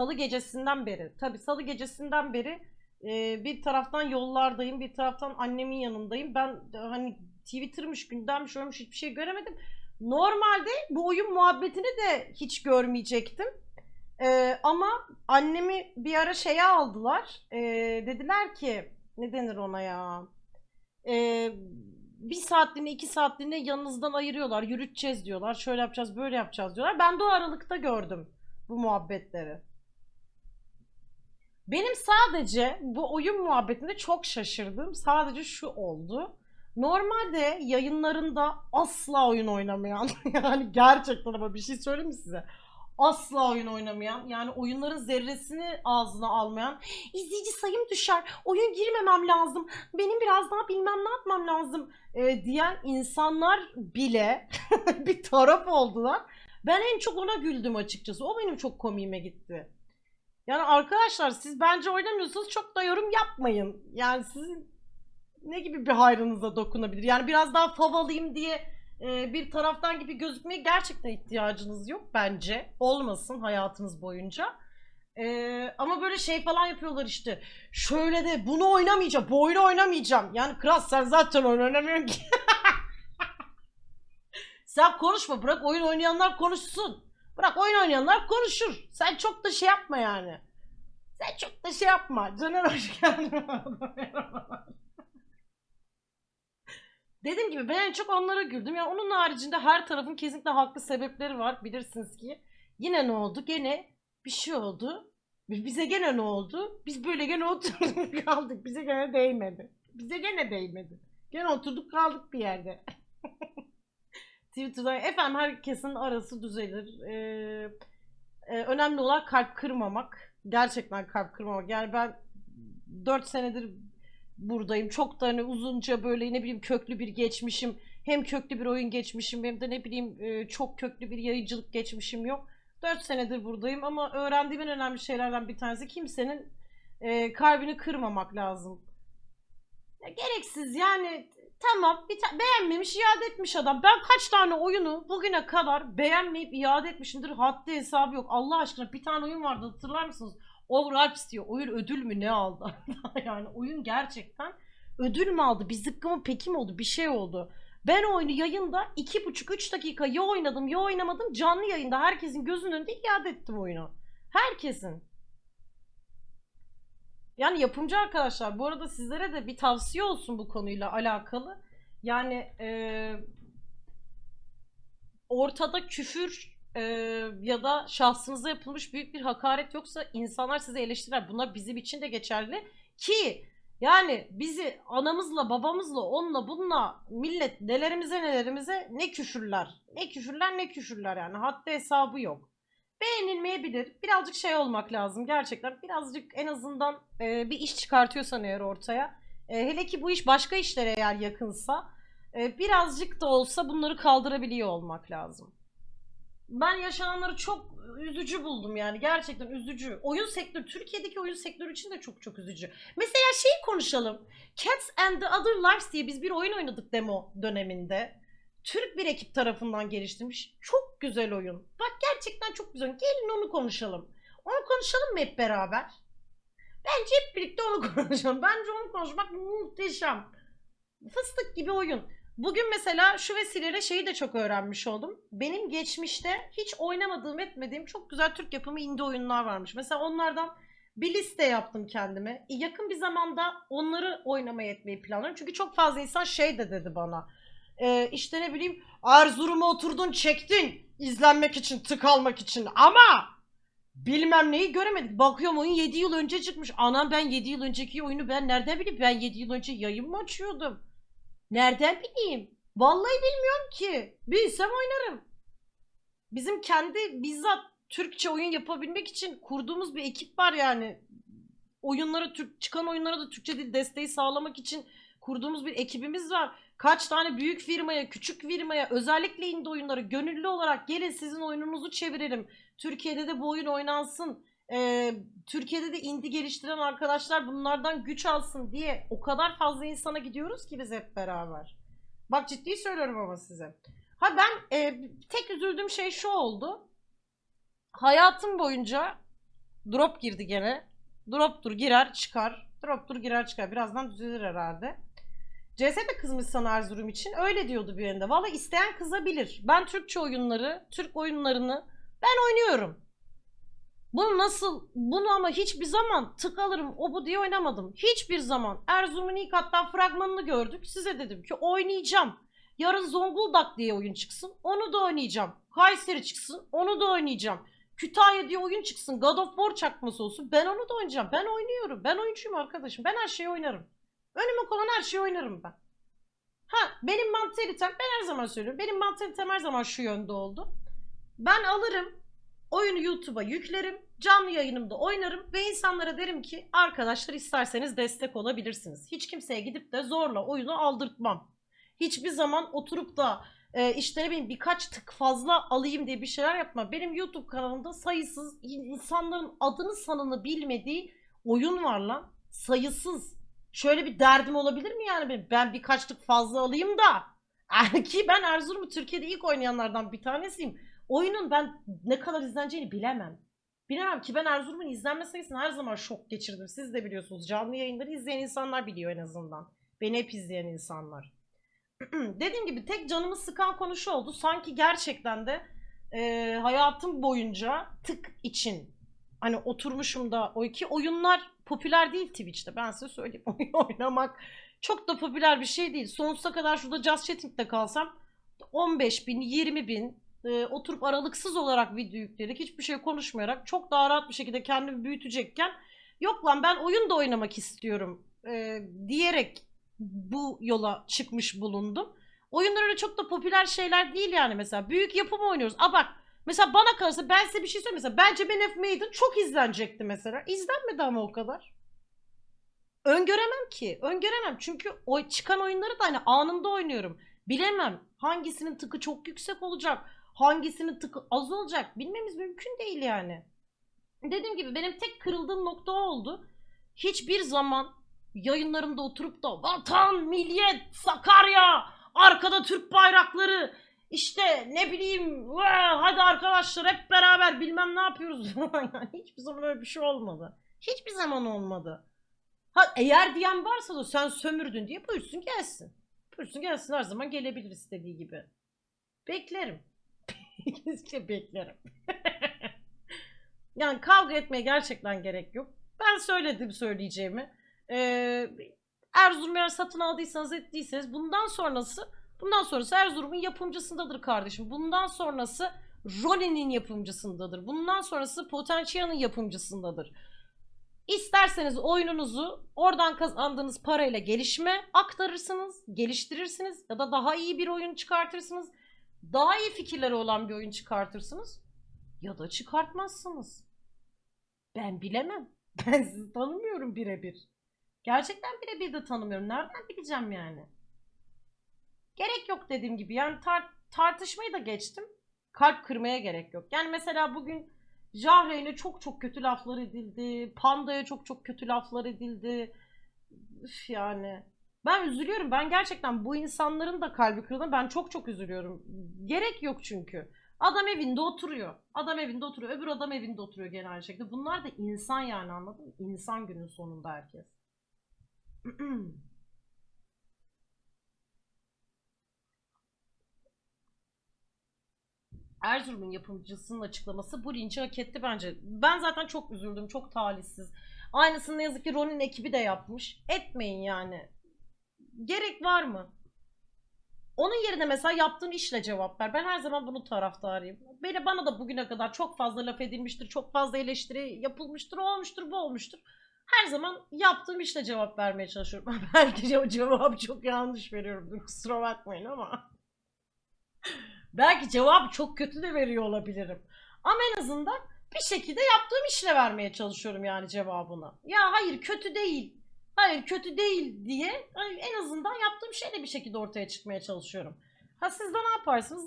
Salı gecesinden beri, tabii salı gecesinden beri e, bir taraftan yollardayım, bir taraftan annemin yanındayım. Ben hani Twitter'mış, gündemmiş, oymuş hiçbir şey göremedim. Normalde bu oyun muhabbetini de hiç görmeyecektim. E, ama annemi bir ara şeye aldılar. E, dediler ki, ne denir ona ya? E, bir saatliğine, iki saatliğine yanınızdan ayırıyorlar, yürüteceğiz diyorlar, şöyle yapacağız, böyle yapacağız diyorlar. Ben de o aralıkta gördüm bu muhabbetleri. Benim sadece bu oyun muhabbetinde çok şaşırdığım sadece şu oldu. Normalde yayınlarında asla oyun oynamayan yani gerçekten ama bir şey söyleyeyim mi size? Asla oyun oynamayan yani oyunların zerresini ağzına almayan izleyici sayım düşer oyun girmemem lazım benim biraz daha bilmem ne yapmam lazım e, diyen insanlar bile bir taraf oldular. Ben en çok ona güldüm açıkçası. O benim çok komiğime gitti. Yani arkadaşlar siz bence oynamıyorsanız çok da yorum yapmayın. Yani sizin ne gibi bir hayrınıza dokunabilir? Yani biraz daha fav alayım diye e, bir taraftan gibi gözükmeye gerçekten ihtiyacınız yok bence. Olmasın hayatınız boyunca. E, ama böyle şey falan yapıyorlar işte. Şöyle de bunu oynamayacağım, bu oyunu oynamayacağım. Yani kral sen zaten oyun oynamıyorsun ki. sen konuşma bırak oyun oynayanlar konuşsun. Bırak oyun oynayanlar konuşur. Sen çok da şey yapma yani. Sen çok da şey yapma. Caner hoş geldin. Dediğim gibi ben en çok onlara güldüm. Yani onun haricinde her tarafın kesinlikle haklı sebepleri var. Bilirsiniz ki. Yine ne oldu? Gene bir şey oldu. Bize gene ne oldu? Biz böyle gene oturduk kaldık. Bize gene değmedi. Bize gene değmedi. Gene oturduk kaldık bir yerde. Twitter'dan efendim herkesin arası düzelir. Ee, e, önemli olan kalp kırmamak. Gerçekten kalp kırmamak. Yani ben 4 senedir buradayım. Çok da hani uzunca böyle ne bileyim köklü bir geçmişim. Hem köklü bir oyun geçmişim hem de ne bileyim e, çok köklü bir yayıncılık geçmişim yok. 4 senedir buradayım ama öğrendiğim en önemli şeylerden bir tanesi kimsenin e, kalbini kırmamak lazım. Ya gereksiz yani tamam bir ta- beğenmemiş iade etmiş adam. Ben kaç tane oyunu bugüne kadar beğenmeyip iade etmişimdir. Haddi hesabı yok. Allah aşkına bir tane oyun vardı hatırlar mısınız? Overalps diyor. Oyun ödül mü ne aldı? yani oyun gerçekten ödül mü aldı? Bir zıkkı peki mi oldu? Bir şey oldu. Ben oyunu yayında 2,5-3 dakika ya oynadım ya oynamadım. Canlı yayında herkesin gözünün önünde iade ettim oyunu. Herkesin. Yani yapımcı arkadaşlar bu arada sizlere de bir tavsiye olsun bu konuyla alakalı. Yani eee, ortada küfür eee, ya da şahsınıza yapılmış büyük bir hakaret yoksa insanlar sizi eleştirer. Bunlar bizim için de geçerli ki yani bizi anamızla babamızla onunla bununla millet nelerimize nelerimize ne küfürler ne küfürler ne küfürler yani haddi hesabı yok beğenilmeyebilir. Birazcık şey olmak lazım gerçekten. Birazcık en azından e, bir iş çıkartıyorsan eğer ortaya. E, hele ki bu iş başka işlere eğer yakınsa e, birazcık da olsa bunları kaldırabiliyor olmak lazım. Ben yaşananları çok üzücü buldum yani gerçekten üzücü. Oyun sektörü, Türkiye'deki oyun sektörü için de çok çok üzücü. Mesela şeyi konuşalım. Cats and the Other Lives diye biz bir oyun oynadık demo döneminde. Türk bir ekip tarafından geliştirilmiş. Çok güzel oyun. Bak gerçekten çok güzel. Gelin onu konuşalım. Onu konuşalım mı hep beraber? Bence hep birlikte onu konuşalım. Bence onu konuşmak muhteşem. Fıstık gibi oyun. Bugün mesela şu vesileyle şeyi de çok öğrenmiş oldum. Benim geçmişte hiç oynamadığım etmediğim çok güzel Türk yapımı indie oyunlar varmış. Mesela onlardan bir liste yaptım kendime. E, Yakın bir zamanda onları oynamaya etmeyi planlıyorum. Çünkü çok fazla insan şey de dedi bana. Ee, işte ne bileyim Erzurum'a oturdun çektin izlenmek için tık almak için ama bilmem neyi göremedik. Bakıyorum oyun 7 yıl önce çıkmış. Anam ben 7 yıl önceki oyunu ben nereden bileyim? Ben 7 yıl önce yayın mı açıyordum? Nereden bileyim? Vallahi bilmiyorum ki. Bilsem oynarım. Bizim kendi bizzat Türkçe oyun yapabilmek için kurduğumuz bir ekip var yani. Oyunlara Türk çıkan oyunlara da Türkçe dil desteği sağlamak için kurduğumuz bir ekibimiz var. Kaç tane büyük firmaya, küçük firmaya, özellikle indie oyunları gönüllü olarak gelin sizin oyununuzu çevirelim. Türkiye'de de bu oyun oynansın. Ee, Türkiye'de de indie geliştiren arkadaşlar bunlardan güç alsın diye o kadar fazla insana gidiyoruz ki biz hep beraber. Bak ciddi söylüyorum ama size. Ha ben e, tek üzüldüğüm şey şu oldu. Hayatım boyunca Drop girdi gene. Drop'tur girer çıkar. Drop'tur girer çıkar. Birazdan düzelir herhalde. CS de kızmış sana Erzurum için. Öyle diyordu bir yönde. Valla isteyen kızabilir. Ben Türkçe oyunları, Türk oyunlarını ben oynuyorum. Bunu nasıl, bunu ama hiçbir zaman tık alırım o bu diye oynamadım. Hiçbir zaman. Erzurum'un ilk hatta fragmanını gördük. Size dedim ki oynayacağım. Yarın Zonguldak diye oyun çıksın. Onu da oynayacağım. Kayseri çıksın. Onu da oynayacağım. Kütahya diye oyun çıksın. God of War çakması olsun. Ben onu da oynayacağım. Ben oynuyorum. Ben oyuncuyum arkadaşım. Ben her şeyi oynarım. Önüme konan her şeyi oynarım ben. Ha benim mantalitem ben her zaman söylüyorum. Benim mantalitem her zaman şu yönde oldu. Ben alırım oyunu YouTube'a yüklerim. Canlı yayınımda oynarım ve insanlara derim ki arkadaşlar isterseniz destek olabilirsiniz. Hiç kimseye gidip de zorla oyunu aldırtmam. Hiçbir zaman oturup da e, işte ne bileyim birkaç tık fazla alayım diye bir şeyler yapma. Benim YouTube kanalımda sayısız insanların adını sanını bilmediği oyun var lan. Sayısız. Şöyle bir derdim olabilir mi yani benim? Ben birkaç tık fazla alayım da. Ki ben Erzurum'u Türkiye'de ilk oynayanlardan bir tanesiyim. Oyunun ben ne kadar izleneceğini bilemem. Bilemem ki ben Erzurum'un izlenme sayısını her zaman şok geçirdim. Siz de biliyorsunuz. Canlı yayınları izleyen insanlar biliyor en azından. Beni hep izleyen insanlar. Dediğim gibi tek canımı sıkan konu şu oldu. Sanki gerçekten de e, hayatım boyunca tık için hani oturmuşum da o iki oyunlar popüler değil Twitch'te. Ben size söyleyeyim. Oyun oynamak çok da popüler bir şey değil. Sonsuza kadar şurada Just Chatting'de kalsam 15 bin, 20 bin e, oturup aralıksız olarak video yükleyerek hiçbir şey konuşmayarak çok daha rahat bir şekilde kendimi büyütecekken yok lan ben oyun da oynamak istiyorum e, diyerek bu yola çıkmış bulundum. Oyunlar öyle çok da popüler şeyler değil yani mesela. Büyük yapım oynuyoruz. A bak mesela bana kalırsa ben size bir şey söyleyeyim. Mesela bence Ben F. Maiden çok izlenecekti mesela. İzlenmedi ama o kadar. Öngöremem ki. Öngöremem. Çünkü o çıkan oyunları da hani anında oynuyorum. Bilemem. Hangisinin tıkı çok yüksek olacak. Hangisinin tıkı az olacak. Bilmemiz mümkün değil yani. Dediğim gibi benim tek kırıldığım nokta oldu. Hiçbir zaman yayınlarımda oturup da vatan, milliyet, Sakarya, arkada Türk bayrakları, işte ne bileyim "Vaa, hadi arkadaşlar hep beraber bilmem ne yapıyoruz falan. Yani hiçbir zaman öyle bir şey olmadı. Hiçbir zaman olmadı. Ha eğer diyen varsa da sen sömürdün diye buyursun gelsin. Buyursun gelsin her zaman gelebilir istediği gibi. Beklerim. Kesinlikle beklerim. yani kavga etmeye gerçekten gerek yok. Ben söyledim söyleyeceğimi. Ee, Erzurum eğer satın aldıysanız ettiyseniz bundan sonrası bundan sonrası Erzurum'un yapımcısındadır kardeşim. Bundan sonrası Ronin'in yapımcısındadır. Bundan sonrası Potentia'nın yapımcısındadır. İsterseniz oyununuzu oradan kazandığınız parayla gelişime aktarırsınız, geliştirirsiniz ya da daha iyi bir oyun çıkartırsınız. Daha iyi fikirleri olan bir oyun çıkartırsınız ya da çıkartmazsınız. Ben bilemem. Ben sizi tanımıyorum birebir. Gerçekten birebir de tanımıyorum. Nereden bileceğim yani? Gerek yok dediğim gibi. Yani tar- tartışmayı da geçtim. Kalp kırmaya gerek yok. Yani mesela bugün Jahreyn'e çok çok kötü laflar edildi. Panda'ya çok çok kötü laflar edildi. Üf yani. Ben üzülüyorum. Ben gerçekten bu insanların da kalbi kırıldığına ben çok çok üzülüyorum. Gerek yok çünkü. Adam evinde oturuyor. Adam evinde oturuyor. Öbür adam evinde oturuyor gene aynı şekilde. Bunlar da insan yani anladın mı? İnsan günün sonunda herkes. Erzurum'un yapımcısının açıklaması bu linci hak etti bence. Ben zaten çok üzüldüm. Çok talihsiz. Aynısını ne yazık ki Ronin ekibi de yapmış. Etmeyin yani. Gerek var mı? Onun yerine mesela yaptığın işle cevap ver. Ben her zaman bunun taraftarıyım. Beni bana da bugüne kadar çok fazla laf edilmiştir, çok fazla eleştiri yapılmıştır, olmuştur, bu olmuştur. Her zaman yaptığım işle cevap vermeye çalışıyorum. Belki ce- cevabı çok yanlış veriyorum. Kusura bakmayın ama. Belki cevabı çok kötü de veriyor olabilirim. Ama en azından bir şekilde yaptığım işle vermeye çalışıyorum yani cevabını. Ya hayır kötü değil. Hayır kötü değil diye en azından yaptığım şeyle bir şekilde ortaya çıkmaya çalışıyorum. Ha siz de ne yaparsınız?